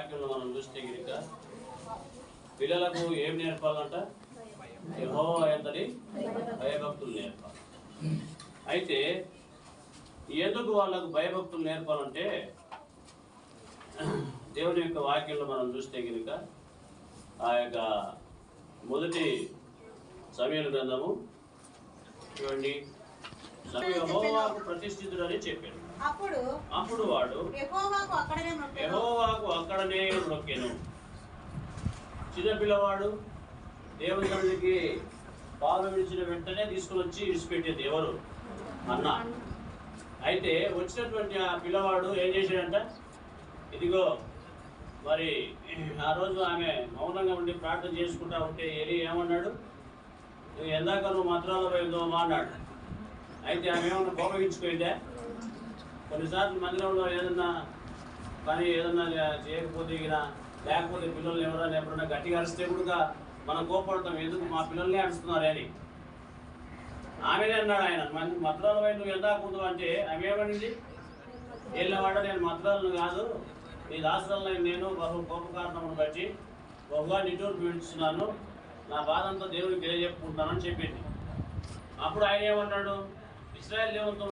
వాక్యంలో మనం చూస్తే గిరిక పిల్లలకు ఏం నేర్పాలంట? యహో ఎంతని భయభక్తులు నేర్పాలి. అయితే ఎందుకు వాళ్ళకు భయభక్తులు నేర్పాలంటే దేవుని యొక్క వాక్యంలో మనం చూస్తే కనుక ఆ యొక్క మొదటి సమయాల గ్రంథము చూడండి. ప్రతిష్ఠితుడని చెప్పాడు. అప్పుడు అప్పుడు వాడు యెహోవాకు నాకు అక్కడనే నొక్కాను చిన్నపిల్లవాడు దేవుని సన్నిధికి పాలు విడిచిన వెంటనే తీసుకుని వచ్చి విడిచిపెట్టేది ఎవరు అన్న. అయితే వచ్చినటువంటి ఆ పిల్లవాడు ఏం చేశాడంట? ఇదిగో మరి ఆ రోజు ఆమె మౌనంగా ఉండి ప్రార్థన చేసుకుంటా ఉంటే ఎలి ఏమన్నాడు? నువ్వు ఎందాక నువ్వు మంత్రాలు పోయిందో అన్నాడు. అయితే ఆమె ఏమన్నా కోపగించుకోయిందే కొన్నిసార్లు మందిరంలో ఏదన్నా కానీ ఏదన్నా చేయకపోతే ఇక లేకపోతే పిల్లల్ని ఎవరైనా ఎప్పుడన్నా గట్టిగా అరిస్తే కూడా మనం కోపడతాం ఎందుకు మా పిల్లల్ని అరుస్తున్నారు అని. ఆమెనే అన్నాడు ఆయన. మంది మద్రాల వైపు నువ్వు ఎంత కూదు అంటే ఆమె ఏమనింది? వెళ్ళినవాడ నేను మద్రాలను కాదు నీ దాసరాలను నేను బహు కోప కారణమును బట్టి బహుగా నిటూరు పీడిస్తున్నాను నా బాధంతో దేవుడికి తెలియజెప్పుకుంటానని చెప్పింది. అప్పుడు ఆయన ఏమన్నాడు? ఇస్రాయల్ దేవునితో